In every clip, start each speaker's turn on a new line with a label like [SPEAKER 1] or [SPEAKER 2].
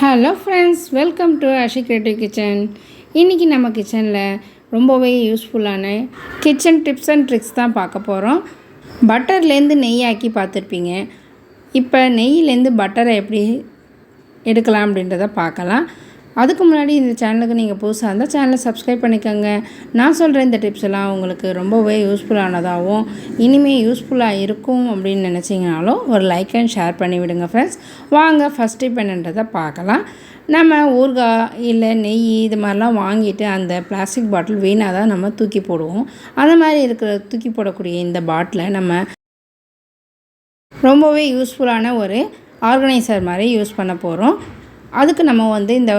[SPEAKER 1] Hello friends welcome to Ashi creative kitchen இன்றைக்கி நம்ம கிச்சனில் ரொம்பவே யூஸ்ஃபுல்லான கிச்சன் டிப்ஸ் அண்ட் ட்ரிக்ஸ் தான் பார்க்க போகிறோம் பட்டர்லேருந்து நெய் ஆக்கி பார்த்துருப்பீங்க. இப்போ நெய்யிலேருந்து பட்டரை எப்படி எடுக்கலாம் அப்படின்றத பார்க்கலாம். அதுக்கு முன்னாடி இந்த சேனலுக்கு நீங்கள் புதுசாக இருந்தால் சேனலை சப்ஸ்கிரைப் பண்ணிக்கோங்க. நான் சொல்கிற இந்த டிப்ஸ் எல்லாம் உங்களுக்கு ரொம்பவே யூஸ்ஃபுல்லானதாகவும் இனிமேல் யூஸ்ஃபுல்லாக இருக்கும் அப்படின்னு நினச்சிங்கனாலும் ஒரு லைக் அண்ட் ஷேர் பண்ணி விடுங்க ஃப்ரெண்ட்ஸ் வாங்க ஃபஸ்ட் டிப் என்னன்றதை பார்க்கலாம். நம்ம ஊறுகாய் இல்லை நெய் இது மாதிரிலாம் வாங்கிட்டு அந்த பிளாஸ்டிக் பாட்டில் வீணாக தான் நம்ம தூக்கி போடுவோம். அந்த மாதிரி இருக்கிற தூக்கி போடக்கூடிய இந்த பாட்டிலை நம்ம ரொம்பவே யூஸ்ஃபுல்லான ஒரு ஆர்கனைசர் மாதிரி யூஸ் பண்ண போகிறோம் அதுக்கு நம்ம வந்து இந்த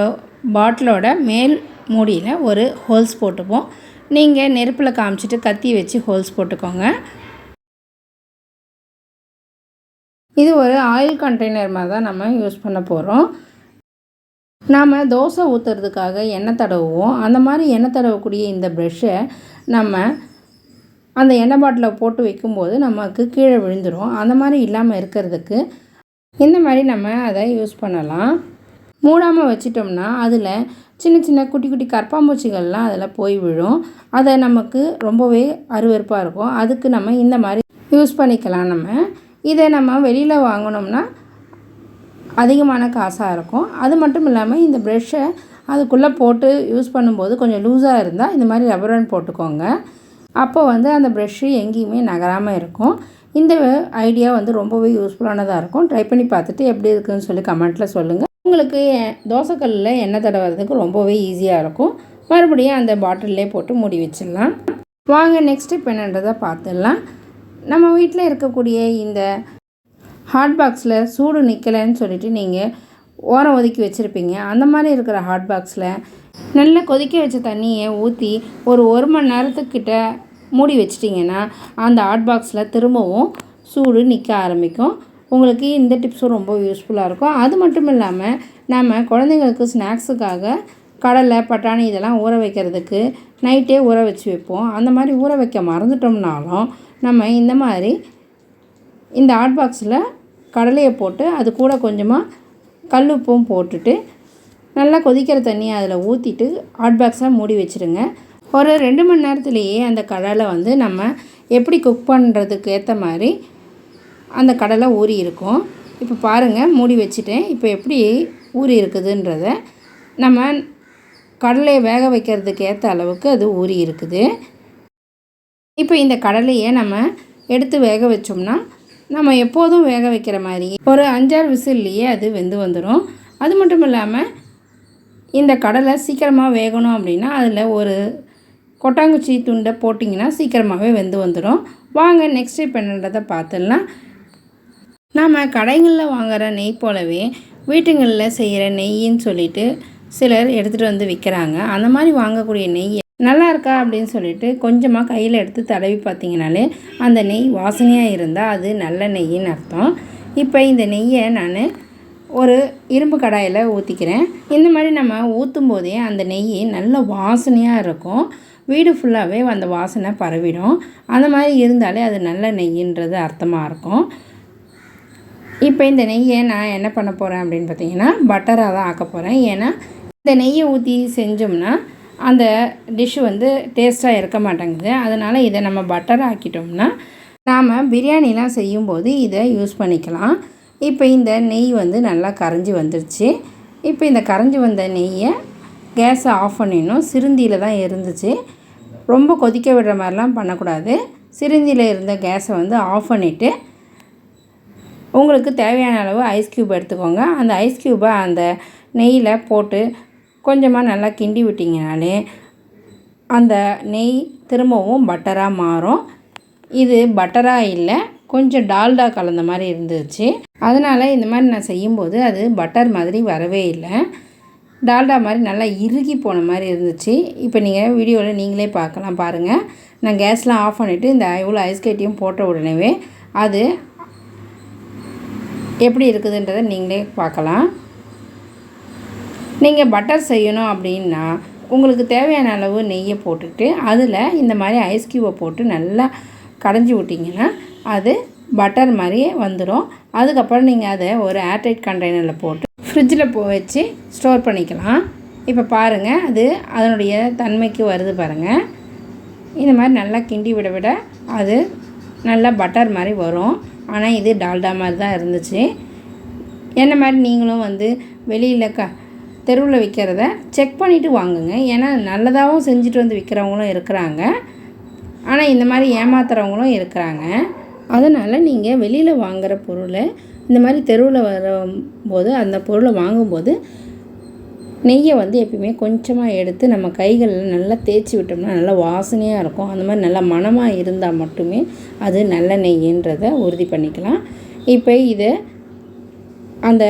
[SPEAKER 1] பாட்டிலோட மேல் மூடியில் ஒரு ஹோல்ஸ் போட்டுப்போம். நீங்கள் நெருப்பில் காமிச்சிட்டு கத்தி வச்சு ஹோல்ஸ் போட்டுக்கோங்க. இது ஒரு ஆயில் கண்டெய்னர் மாதிரி தான் நம்ம யூஸ் பண்ண போகிறோம் நாம் தோசை ஊற்றுறதுக்காக எண்ணெய் தடவுவோம். அந்த மாதிரி எண்ணெய் தடவக்கூடிய இந்த ப்ரெஷ்ஷை நம்ம அந்த எண்ணெய் பாட்டிலை போட்டு வைக்கும்போது நமக்கு கீழே விழுந்துடும் அந்த மாதிரி இல்லாமல் இருக்கிறதுக்கு இந்த மாதிரி நம்ம அதை யூஸ் பண்ணலாம். மூடாமல் வச்சிட்டோம்னா அதில் சின்ன சின்ன குட்டி குட்டி கற்பாம்பூச்சிகள்லாம் அதில் போய் விழும். அதை நமக்கு ரொம்பவே அருவறுப்பாக இருக்கும். அதுக்கு நம்ம இந்த மாதிரி யூஸ் பண்ணிக்கலாம் நம்ம. இதை நம்ம வெளியில் வாங்கினோம்னா அதிகமான காசாக இருக்கும். அது மட்டும் இல்லாமல் இந்த ப்ரெஷ்ஷை அதுக்குள்ளே போட்டு யூஸ் பண்ணும்போது கொஞ்சம் லூஸாக இருந்தால் இந்த மாதிரி ரப்பர் பேண்ட் போட்டுக்கோங்க. அப்போ வந்து அந்த ப்ரெஷ்ஷு எங்கேயுமே நகராமல் இருக்கும். இந்த ஐடியா வந்து ரொம்பவே யூஸ்ஃபுல்லானதாக இருக்கும். ட்ரை பண்ணி பார்த்துட்டு எப்படி இருக்குதுன்னு சொல்லி கமெண்ட்டில் சொல்லுங்கள் உங்களுக்கு தோசைக்கல்லில் எண்ணெய் தடவுறதுக்கு ரொம்பவே ஈஸியாக இருக்கும். மறுபடியும் அந்த பாட்டிலே போட்டு மூடி வச்சிடலாம். வாங்க நெக்ஸ்ட் இப்போ என்னன்றதை பார்த்துடலாம். நம்ம வீட்டில் இருக்கக்கூடிய இந்த ஹாட் பாக்ஸில் சூடு நிற்கலைன்னு சொல்லிட்டு நீங்கள் ஓரம் ஒதுக்கி வச்சுருப்பீங்க. அந்த மாதிரி இருக்கிற ஹாட் பாக்ஸில் நல்லா கொதிக்க வச்ச தண்ணியை ஊற்றி ஒரு ஒரு மணி நேரத்துக்கிட்ட மூடி வச்சிட்டிங்கன்னா அந்த ஹாட் பாக்ஸில் திரும்பவும் சூடு நிற்க ஆரம்பிக்கும். உங்களுக்கு இந்த டிப்ஸும் ரொம்ப யூஸ்ஃபுல்லாக இருக்கும். அது மட்டும் இல்லாமல் நம்ம குழந்தைங்களுக்கு ஸ்நாக்ஸுக்காக கடலை பட்டாணி இதெல்லாம் ஊற வைக்கிறதுக்கு நைட்டே ஊற வச்சு வைப்போம். அந்த மாதிரி ஊற வைக்க மறந்துட்டோம்னாலும் நம்ம இந்த மாதிரி இந்த ஹாட் பாக்ஸில் கடலையை போட்டு அது கூட கொஞ்சமாக கல் உப்பும் போட்டுட்டு நல்லா கொதிக்கிற தண்ணியை அதில் ஊற்றிட்டு ஹாட் பாக்ஸாக மூடி வச்சுருங்க. ஒரு ரெண்டு மணி நேரத்துலேயே அந்த கடலை வந்து நம்ம எப்படி குக் பண்ணுறதுக்கு ஏற்ற மாதிரி அந்த கடலை ஊறி இருக்கும். இப்போ பாருங்கள் மூடி வச்சுட்டேன். இப்போ எப்படி ஊறி இருக்குதுன்றத நம்ம கடலையை வேக வைக்கிறதுக்கு ஏற்ற அளவுக்கு அது ஊறி இருக்குது. இப்போ இந்த கடலையை நம்ம எடுத்து வேக வச்சோம்னா நம்ம எப்போதும் வேக வைக்கிற மாதிரி ஒரு அஞ்சாறு விசில்லையே அது வெந்து வந்துடும் அது மட்டும் இல்லாமல் இந்த கடலை சீக்கிரமாக வேகணும் அப்படின்னா அதில் ஒரு கொட்டாங்குச்சி துண்டை போட்டிங்கன்னா சீக்கிரமாகவே வெந்து வந்துடும் வாங்க நெக்ஸ்ட் இப்போ என்னன்றதை பார்த்துடலாம். நாம் கடைகளில் வாங்குகிற நெய் போலவே வீட்டுங்களில் செய்கிற நெய்ன்னு சொல்லிட்டு சிலர் எடுத்துகிட்டு வந்து விற்கிறாங்க அந்த மாதிரி வாங்கக்கூடிய நெய் நல்லா இருக்கா அப்படின்னு சொல்லிட்டு கொஞ்சமாக கையில் எடுத்து தடவி பார்த்தீங்கனாலே அந்த நெய் வாசனையாக இருந்தால் அது நல்ல நெய்ன்னு அர்த்தம். இப்போ இந்த நெய்யை நான் ஒரு இரும்பு கடாயில் ஊற்றிக்கிறேன் இந்த மாதிரி நம்ம ஊற்றும் போதே அந்த நெய் நல்ல வாசனையாக இருக்கும். வீடு ஃபுல்லாகவே அந்த வாசனை பரவிடும். அந்த மாதிரி இருந்தாலே அது நல்ல நெய்ன்றது அர்த்தமாக இருக்கும். இப்போ இந்த நெய்யை நான் என்ன பண்ண போகிறேன் அப்படின்னு பார்த்தீங்கன்னா பட்டராக தான் ஆக்க போகிறேன் ஏன்னா இந்த நெய்யை ஊற்றி செஞ்சோம்னா அந்த டிஷ்ஷு வந்து டேஸ்ட்டாக இருக்க மாட்டேங்குது. அதனால் இதை நம்ம பட்டர் ஆக்கிட்டோம்னா நாம் பிரியாணிலாம் செய்யும்போது இதை யூஸ் பண்ணிக்கலாம். இப்போ இந்த நெய் வந்து நல்லா கரைஞ்சி வந்துருச்சு. இப்போ இந்த கரைஞ்சி வந்த நெய்யை கேஸை ஆஃப் பண்ணிடணும். சிறுந்தியில் தான் இருந்துச்சு. ரொம்ப கொதிக்க விடுற மாதிரிலாம் பண்ணக்கூடாது. சிறுந்தியில் இருந்த கேஸை வந்து ஆஃப் பண்ணிவிட்டு உங்களுக்கு தேவையான அளவு ஐஸ் க்யூப் எடுத்துக்கோங்க. அந்த ஐஸ் க்யூப்பை அந்த நெய்யில் போட்டு கொஞ்சமாக நல்லா கிண்டி விட்டிங்கனாலே அந்த நெய் திரும்பவும் பட்டராக மாறும். இது பட்டராக இல்லை கொஞ்சம் டால்டா கலந்த மாதிரி இருந்துச்சு. அதனால் இந்த மாதிரி நான் செய்யும்போது அது பட்டர் மாதிரி வரவே இல்லை. டால்டா மாதிரி நல்லா இறுகி போன மாதிரி இருந்துச்சு. இப்போ நீங்கள் வீடியோவில் நீங்களே பார்க்கலாம் பாருங்கள் நான் கேஸ்லாம் ஆஃப் பண்ணிவிட்டு இந்த இவ்வளோ ஐஸ் கட்டியும் போட்ட உடனே அது எப்படி இருக்குதுன்றதை நீங்களே பார்க்கலாம். நீங்கள் பட்டர் செய்யணும் அப்படின்னா உங்களுக்கு தேவையான அளவு நெய்யை போட்டுட்டு அதில் இந்த மாதிரி ஐஸ் க்யூவை போட்டு நல்லா கடைஞ்சி விட்டிங்கன்னா அது பட்டர் மாதிரியே வந்துடும் அதுக்கப்புறம் நீங்கள் அதை ஒரு ஏர்டைட் கண்டெய்னரில் போட்டு ஃப்ரிட்ஜில் போ வச்சு ஸ்டோர் பண்ணிக்கலாம். இப்போ பாருங்கள் அது அதனுடைய தன்மைக்கு வருது பாருங்கள் இந்த மாதிரி நல்லா கிண்டி விட விட அது நல்லா பட்டர் மாதிரி வரும். ஆனால் இது டால்டா மாதிரி தான் இருந்துச்சு. என்ன மாதிரி நீங்களும் வந்து வெளியில் க தெருவில் விற்கிறத செக் பண்ணிவிட்டு வாங்குங்க. ஏன்னா நல்லதாகவும் செஞ்சுட்டு வந்து விற்கிறவங்களும் இருக்கிறாங்க. ஆனால் இந்த மாதிரி ஏமாத்துறவங்களும் இருக்கிறாங்க. அதனால் நீங்கள் வெளியில் வாங்குகிற பொருளை இந்த மாதிரி தெருவில் வரும்போது அந்த பொருளை வாங்கும்போது நெய்யை வந்து எப்பயுமே கொஞ்சமாக எடுத்து நம்ம கைகளில் நல்லா தேய்ச்சி விட்டோம்னா நல்லா வாசனையாக இருக்கும். அந்த மாதிரி நல்லா மணமாக இருந்தால் மட்டுமே அது நல்ல நெய்ன்றதை உறுதி பண்ணிக்கலாம். இப்போ இதை அந்த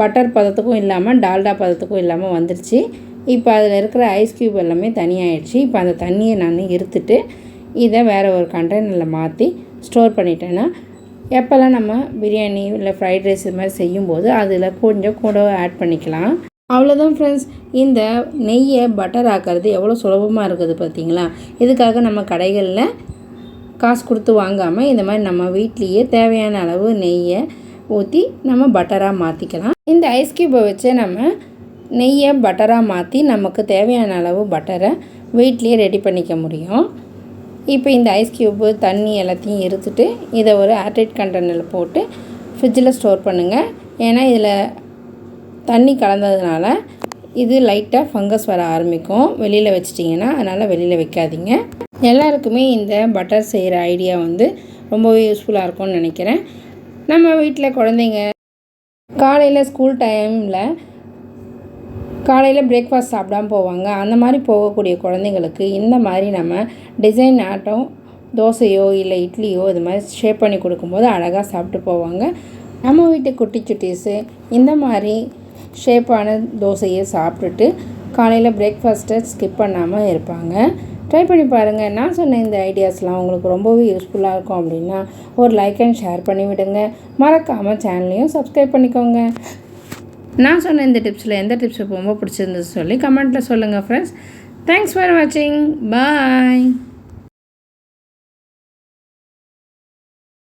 [SPEAKER 1] பட்டர் பதத்துக்கும் இல்லாமல் டால்டா பதத்துக்கும் இல்லாமல் வந்துடுச்சு இப்போ அதில் இருக்கிற ஐஸ் க்யூப் எல்லாமே தனியாகிடுச்சு இப்போ அந்த தண்ணியை நான் இருத்துட்டு இதை வேறு ஒரு கண்டெய்னரில் மாற்றி ஸ்டோர் பண்ணிட்டேன்னா எப்போல்லாம் நம்ம பிரியாணி இல்லை ஃப்ரைட் ரைஸ் இது மாதிரி செய்யும்போது அதில் கொஞ்சம் கூட ஆட் பண்ணிக்கலாம். அவ்வளோதான் ஃப்ரெண்ட்ஸ் இந்த நெய்யை பட்டர் ஆக்கிறது எவ்வளோ சுலபமாக இருக்குது பார்த்தீங்களா? இதுக்காக நம்ம கடைகளில் காசு கொடுத்து வாங்காமல் இந்த மாதிரி நம்ம வீட்லேயே தேவையான அளவு நெய்யை ஊற்றி நம்ம பட்டராக மாற்றிக்கலாம் இந்த ஐஸ் க்யூப்பை வச்சு நம்ம நெய்யை பட்டராக மாற்றி நமக்கு தேவையான அளவு பட்டரை வீட்லேயே ரெடி பண்ணிக்க முடியும். இப்போ இந்த ஐஸ் க்யூப்பு தண்ணி எல்லாத்தையும் இருத்துட்டு இதை ஒரு ஏர்டைட் கண்டெய்னரில் போட்டு ஃப்ரிட்ஜில் ஸ்டோர் பண்ணுங்கள் ஏன்னா இதில் தண்ணி கலந்ததுனால இது லைட்டாக ஃபங்கஸ் வர ஆரம்பிக்கும். வெளியில் வச்சிட்டிங்கன்னா அதனால் வெளியில் வைக்காதீங்க. எல்லாருக்குமே இந்த பட்டர் செய்கிற ஐடியா வந்து ரொம்பவே யூஸ்ஃபுல்லாக இருக்கும்னு நினைக்கிறேன். நம்ம வீட்டில் குழந்தைங்க காலையில் ஸ்கூல் டைமில் காலையில் பிரேக்ஃபாஸ்ட் சாப்பிடாம போவாங்க. அந்த மாதிரி போகக்கூடிய குழந்தைங்களுக்கு இந்த மாதிரி நம்ம டிசைன் ஆட்டம் தோசையோ இல்லை இட்லியோ இது மாதிரி ஷேப் பண்ணி கொடுக்கும்போது அழகாக சாப்பிட்டு போவாங்க. நம்ம வீட்டு குட்டி சுட்டீஸு இந்த மாதிரி ஷேப்பான தோசையை சாப்பிட்டுட்டு காலையில் பிரேக்ஃபாஸ்ட்டை ஸ்கிப் பண்ணாமல் இருப்பாங்க. ட்ரை பண்ணி பாருங்கள் நான் சொன்ன இந்த ஐடியாஸ்லாம் உங்களுக்கு ரொம்பவே யூஸ்ஃபுல்லாக இருக்கும் அப்படின்னா ஒரு லைக் அண்ட் ஷேர் பண்ணி விடுங்க. மறக்காமல் சேனலையும் சப்ஸ்கிரைப் பண்ணிக்கோங்க. நான் சொன்ன இந்த டிப்ஸில் எந்த டிப்ஸ் ரொம்ப பிடிச்சிருந்துச்சு சொல்லி கமெண்ட்டில் சொல்லுங்கள் ஃப்ரெண்ட்ஸ் தேங்க்ஸ் ஃபார் வாட்சிங் பாய்